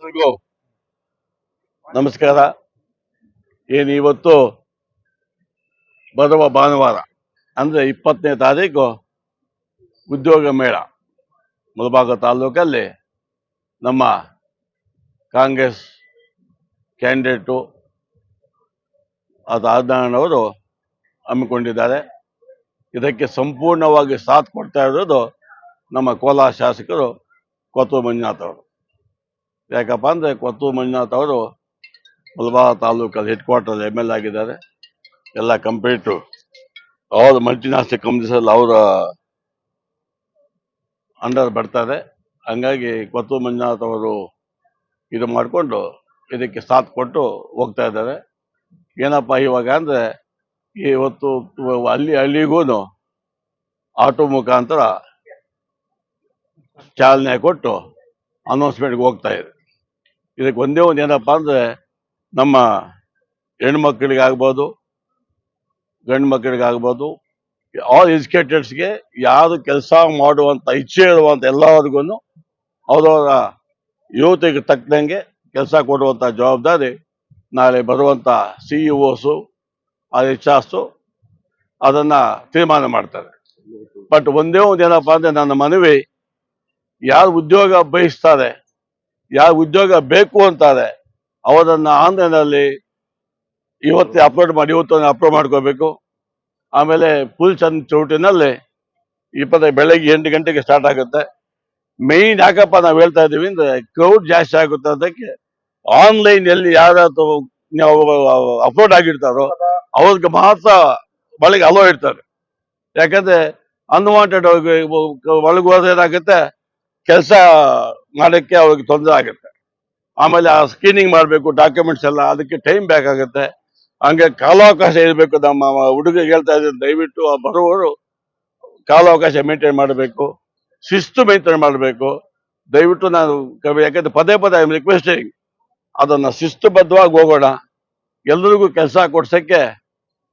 ಎಲ್ರಿಗೂ ನಮಸ್ಕಾರ. ಏನು ಇವತ್ತು ಬರುವ ಭಾನುವಾರ, ಅಂದ್ರೆ ಇಪ್ಪತ್ತನೇ ತಾರೀಕು ಉದ್ಯೋಗ ಮೇಳ, ಮುಳಬಾಗ ತಾಲೂಕಲ್ಲಿ ನಮ್ಮ ಕಾಂಗ್ರೆಸ್ ಕ್ಯಾಂಡಿಡೇಟು ಅದು ಆಜ್ಞಾನವರು ಹಮ್ಮಿಕೊಂಡಿದ್ದಾರೆ. ಇದಕ್ಕೆ ಸಂಪೂರ್ಣವಾಗಿ ಸಾಥ್ ಕೊಡ್ತಾ ಇರೋದು ನಮ್ಮ ಕೋಲಾರ ಶಾಸಕರು ಕೊತ್ತೂರು ಮಂಜುನಾಥ್ ಅವರು. ಯಾಕಪ್ಪ ಅಂದರೆ ಕೊತ್ತೂರು ಮಂಜುನಾಥ್ ಅವರು ಮುಲ್ಬಾರ ತಾಲೂಕಲ್ಲಿ ಹೆಡ್ ಕ್ವಾರ್ಟರ್ ಎಂ ಎಲ್ ಆಗಿದ್ದಾರೆ. ಎಲ್ಲ ಕಂಪ್ಲೀಟು ಅವ್ರ ಮಲ್ಟಿನ್ಯಾಷನಲ್ ಕಂಪ್ನೀಸಲ್ಲಿ ಅವರ ಅಂಡರ್ ಬರ್ತಾರೆ ಹಂಗಾಗಿ ಕೊತ್ತೂರು ಮಂಜುನಾಥ್ ಅವರು ಇದು ಮಾಡಿಕೊಂಡು ಇದಕ್ಕೆ ಸಾಥ್ ಕೊಟ್ಟು ಹೋಗ್ತಾ ಇದ್ದಾರೆ. ಏನಪ್ಪ ಇವಾಗ ಅಂದರೆ ಇವತ್ತು ಅಲ್ಲಿ ಹಳ್ಳಿಗೂ ಆಟೋ ಮುಖಾಂತರ ಚಾಲನೆ ಕೊಟ್ಟು ಅನೌನ್ಸ್ಮೆಂಟ್ಗೆ ಹೋಗ್ತಾ ಇದೆ. ಇದಕ್ಕೆ ಒಂದೇ ಒಂದು ಏನಪ್ಪ ಅಂದರೆ ನಮ್ಮ ಹೆಣ್ಮಕ್ಳಿಗಾಗ್ಬೋದು ಗಂಡು ಮಕ್ಕಳಿಗಾಗ್ಬೋದು ಆಲ್ ಎಜುಕೇಟೆಡ್ಸ್ಗೆ ಯಾರು ಕೆಲಸ ಮಾಡುವಂಥ ಇಚ್ಛೆ ಇರುವಂಥ ಎಲ್ಲರಿಗೂ ಅವರವರ ಯುವತಿಗೆ ತಕ್ಕಂಗೆ ಕೆಲಸ ಕೊಡುವಂಥ ಜವಾಬ್ದಾರಿ ನಾಳೆ ಬರುವಂಥ ಸಿ ಇ ಓಸು ಆ ಇಚ್ಛಾಸ್ತು. ಅದನ್ನ ತೀರ್ಮಾನ ಮಾಡ್ತಾರೆ. ಬಟ್ ಒಂದೇ ಒಂದು ಏನಪ್ಪ ಅಂದ್ರೆ ನನ್ನ ಮನವಿ, ಯಾರು ಉದ್ಯೋಗ ಬಯಸ್ತಾರೆ, ಯಾರು ಉದ್ಯೋಗ ಬೇಕು ಅಂತಾರೆ, ಅವರನ್ನ ಆನ್ಲೈನಲ್ಲಿ ಇವತ್ತೇ ಅಪ್ಲೋಡ್ ಮಾಡಿ ಇವತ್ತು ಅಪ್ಲೋಡ್ ಮಾಡ್ಕೋಬೇಕು. ಆಮೇಲೆ ಫುಲ್ ಚಂದ್ ಚೌಟಿನಲ್ಲಿ ಇಪ್ಪತ್ತೈದು ಬೆಳಗ್ಗೆ ಎಂಟು ಗಂಟೆಗೆ ಸ್ಟಾರ್ಟ್ ಆಗುತ್ತೆ. ಮೇಯ್ನ್ ಯಾಕಪ್ಪ ನಾವು ಹೇಳ್ತಾ ಇದ್ದೀವಿ ಅಂದ್ರೆ ಕ್ರೌಡ್ ಜಾಸ್ತಿ ಆಗುತ್ತೆ ಅದಕ್ಕೆ ಆನ್ಲೈನ್ ಎಲ್ಲಿ ಯಾರು ಅಪ್ಲೋಡ್ ಆಗಿರ್ತಾರೋ ಅವ್ರಿಗೆ ಮಾತ್ರ ಒಳಗೆ ಅಲೋ ಇರ್ತಾರೆ. ಯಾಕಂದ್ರೆ ಅನ್ವಾಂಟೆಡ್ ಒಳಗೆ ಹೋದ್ರೆ ಏನಾಗುತ್ತೆ ಕೆಲಸ ಮಾಡೋಕ್ಕೆ ಅವ್ರಿಗೆ ತೊಂದರೆ ಆಗುತ್ತೆ. ಆಮೇಲೆ ಆ ಸ್ಕ್ರೀನಿಂಗ್ ಮಾಡಬೇಕು ಡಾಕ್ಯುಮೆಂಟ್ಸ್ ಎಲ್ಲ ಅದಕ್ಕೆ ಟೈಮ್ ಬೇಕಾಗುತ್ತೆ ಹಂಗೆ ಕಾಲಾವಕಾಶ ಇರಬೇಕು ನಮ್ಮ ಹುಡುಗ ಹೇಳ್ತಾ ಇದ್ದೀನಿ ದಯವಿಟ್ಟು ಆ ಬರುವವರು ಕಾಲಾವಕಾಶ ಮೇಂಟೈನ್ ಮಾಡಬೇಕು ಶಿಸ್ತು ಮೇಂಟೈನ್ ಮಾಡಬೇಕು. ದಯವಿಟ್ಟು ನಾನು ಯಾಕಂದ್ರೆ ಪದೇ ಪದೇ ಐ ರಿಕ್ವೆಸ್ಟಿಂಗ್ ಅದನ್ನ ಶಿಸ್ತುಬದ್ಧವಾಗಿ ಹೋಗೋಣ. ಎಲ್ರಿಗೂ ಕೆಲಸ ಕೊಡ್ಸಕ್ಕೆ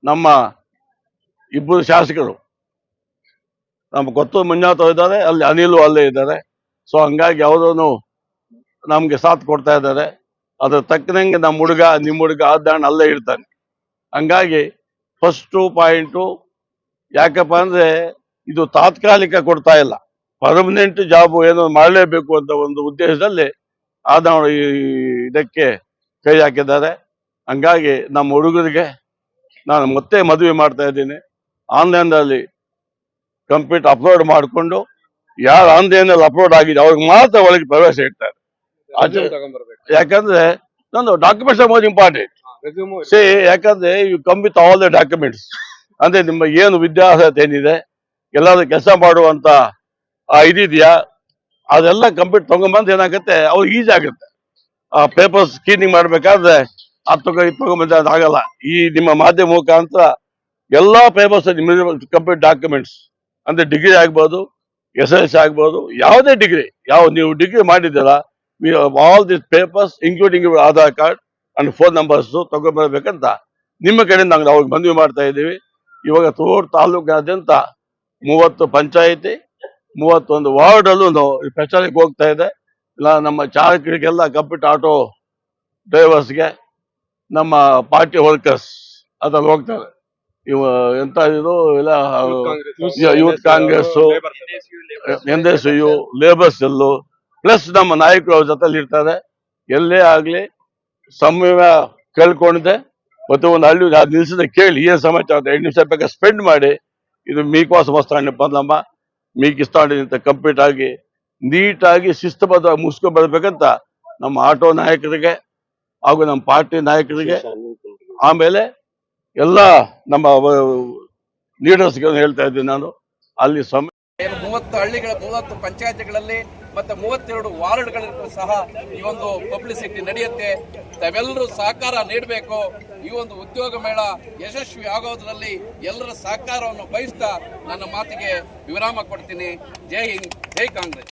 ನಮ್ಮ ಇಬ್ಬರು ಶಾಸಕರು. ನಮ್ಮ ಗೊತ್ತು ಮುಂಜಾತ ಅವ್ರು ಇದ್ದಾರೆ, ಅಲ್ಲಿ ಅನಿಲು ಅಲ್ಲೇ ಇದ್ದಾರೆ. ಸೊ ಹಂಗಾಗಿ ಯಾವುದೂ ನಮ್ಗೆ ಸಾಥ್ ಕೊಡ್ತಾ ಇದ್ದಾರೆ. ಅದ್ರ ತಕ್ಕನಂಗೆ ನಮ್ಮ ಹುಡುಗ, ನಿಮ್ಮ ಹುಡುಗ ಆದಾಣ ಅಲ್ಲೇ ಇರ್ತಾನೆ. ಹಂಗಾಗಿ ಫಸ್ಟು ಪಾಯಿಂಟು ಯಾಕಪ್ಪ ಅಂದ್ರೆ ಇದು ತಾತ್ಕಾಲಿಕ ಕೊಡ್ತಾ ಇಲ್ಲ. ಪರ್ಮನೆಂಟ್ ಜಾಬ್ ಏನೋ ಮಾಡಲೇಬೇಕು ಅಂತ ಒಂದು ಉದ್ದೇಶದಲ್ಲಿ ಆದ ಈ ಇದಕ್ಕೆ ಕೈ ಹಾಕಿದ್ದಾರೆ. ಹಂಗಾಗಿ ನಮ್ಮ ಹುಡುಗರಿಗೆ ನಾನು ಮತ್ತೆ ಮದುವೆ ಮಾಡ್ತಾ ಇದ್ದೀನಿ. ಆನ್ಲೈನ್ದಲ್ಲಿ ಕಂಪ್ಲೀಟ್ ಅಪ್ಲೋಡ್ ಮಾಡಿಕೊಂಡು ಯಾರು ಆನ್ಲೈನಲ್ಲಿ ಅಪ್ಲೋಡ್ ಆಗಿದೆ ಅವ್ರಿಗೆ ಮಾತ್ರ ಒಳಗೆ ಪ್ರವೇಶ ಇಡ್ತಾರೆ. ಯಾಕಂದ್ರೆ ನಂದು ಡಾಕ್ಯುಮೆಂಟ್ಸ್ ಮೋಸ್ಟ್ ಇಂಪಾರ್ಟೆಂಟ್ ಸೇ ಯಾಕಂದ್ರೆ you come with all the documents ಅಂದ್ರೆ ನಿಮ್ಮ ಏನು ವಿದ್ಯಾರ್ಹತೆ ಏನಿದೆ ಎಲ್ಲಾದ್ರೂ ಕೆಲಸ ಮಾಡುವಂತ ಆ ಇದಿದೆಯಾ ಅದೆಲ್ಲ ಕಂಪ್ಲೀಟ್ ತಗೊಂಡ್ಬಂದು ಏನಾಗುತ್ತೆ ಅವ್ರಿಗೆ ಈಜಿ ಆಗುತ್ತೆ. ಆ ಪೇಪರ್ಸ್ ಸ್ಕ್ರೀನಿಂಗ್ ಮಾಡ್ಬೇಕಾದ್ರೆ ಹತ್ತು ಇಪ್ಪತ್ತು ಮಂದಿ ಅದಾಗಲ್ಲ ಈ ನಿಮ್ಮ ಮಾಧ್ಯಮ ಮುಖಾಂತರ ಎಲ್ಲಾ ಪೇಪರ್ಸ್ ಕಂಪ್ಲೀಟ್ ಡಾಕ್ಯುಮೆಂಟ್ಸ್ ಅಂದ್ರೆ ಡಿಗ್ರಿ ಆಗ್ಬೋದು ಎಸ್ ಎಲ್ ಸಿ ಆಗ್ಬೋದು, ಯಾವುದೇ ಡಿಗ್ರಿ ಯಾವ ನೀವು ಡಿಗ್ರಿ ಮಾಡಿದ್ದೀರಾ all this papers including Aadhaar card and phone numbers ತಗೊಂಡ್ಬರ್ಬೇಕಂತ ನಿಮ್ಮ ಕಡೆಯಿಂದ ನಾವು ಅವಾಗ ಮನವಿ ಮಾಡ್ತಾ ಇದ್ದೀವಿ. ಇವಾಗ ತೋರ್ ತಾಲೂಕಾದ್ಯಂತ ಮೂವತ್ತು ಪಂಚಾಯಿತಿ, ಮೂವತ್ತೊಂದು ವಾರ್ಡಲ್ಲೂ ನಾವು ಪ್ರಚಾರಕ್ಕೆ ಹೋಗ್ತಾ ಇದೆ. ಇಲ್ಲ ನಮ್ಮ ಚಾಲಕರಿಗೆಲ್ಲ ಕಂಪ್ಯೂಟರ್ ಆಟೋ ಡ್ರೈವರ್ಸ್ಗೆ ನಮ್ಮ ಪಾರ್ಟಿ ವರ್ಕರ್ಸ್ ಅದ್ರಲ್ಲಿ ಹೋಗ್ತಾರೆ. ಇವ ಎಂತ ಇದು ಇಲ್ಲ youth Congress N S U labour cell plus ನಮ್ಮ ನಾಯಕರು ಅವ್ರ ಜೊತೆಲಿ ಇರ್ತಾರೆ. ಎಲ್ಲೇ ಆಗ್ಲಿ ಸಮಯ ಕೇಳ್ಕೊಂಡಿದೆ ಮತ್ತೆ ಒಂದು ಹಳ್ಳಿ ಅದು ನಿಲ್ಸಿದ ಕೇಳಿ ಏನ್ ಸಮಾಚಾರ ಎರಡು ನಿಮಿಷ ಬೇಕಾದ್ರೆ ಸ್ಪೆಂಡ್ ಮಾಡಿ. ಇದು ಮೀಕೋಸ ಮಸ್ತಾಂಡಿ ಬಂದಮ್ಮ. ಮೀಕ್ ಇಸ್ತಾಂಡಿ ಅಂತ ಕಂಪ್ಲೀಟ್ ಆಗಿ ನೀಟಾಗಿ ಶಿಸ್ತುಬದ್ಧವಾಗಿ ಮುಗಿಸ್ಕೊಂಡ್ ಬರ್ಬೇಕಂತ ನಮ್ಮ ಆಟೋ ನಾಯಕರಿಗೆ ಹಾಗೂ ನಮ್ಮ ಪಾರ್ಟಿ ನಾಯಕರಿಗೆ ಆಮೇಲೆ ಎಲ್ಲ ನಮ್ಮ ಲೀಡರ್ಸ್ಗೆ ಹೇಳ್ತಾ ಇದ್ದೀನಿ ನಾನು. ಅಲ್ಲಿ ಸಮಯ ಮೂವತ್ತು ಹಳ್ಳಿಗಳ, ಮೂವತ್ತು ಪಂಚಾಯತ್ಗಳಲ್ಲಿ ಮತ್ತೆ ಮೂವತ್ತೆರಡು ವಾರ್ಡ್ಗಳಿಗೂ ಸಹ ಈ ಒಂದು ಪಬ್ಲಿಸಿಟಿ ನಡೆಯುತ್ತೆ. ತಾವೆಲ್ಲರೂ ಸಹಕಾರ ನೀಡಬೇಕು. ಈ ಒಂದು ಉದ್ಯೋಗ ಮೇಳ ಯಶಸ್ವಿ ಆಗೋದ್ರಲ್ಲಿ ಎಲ್ಲರ ಸಹಕಾರವನ್ನು ಬಯಸ್ತಾ ನನ್ನ ಮಾತಿಗೆ ವಿರಾಮ ಕೊಡ್ತೀನಿ. ಜೈ ಹಿಂದ್, ಜೈ ಕಾಂಗ್ರೆಸ್.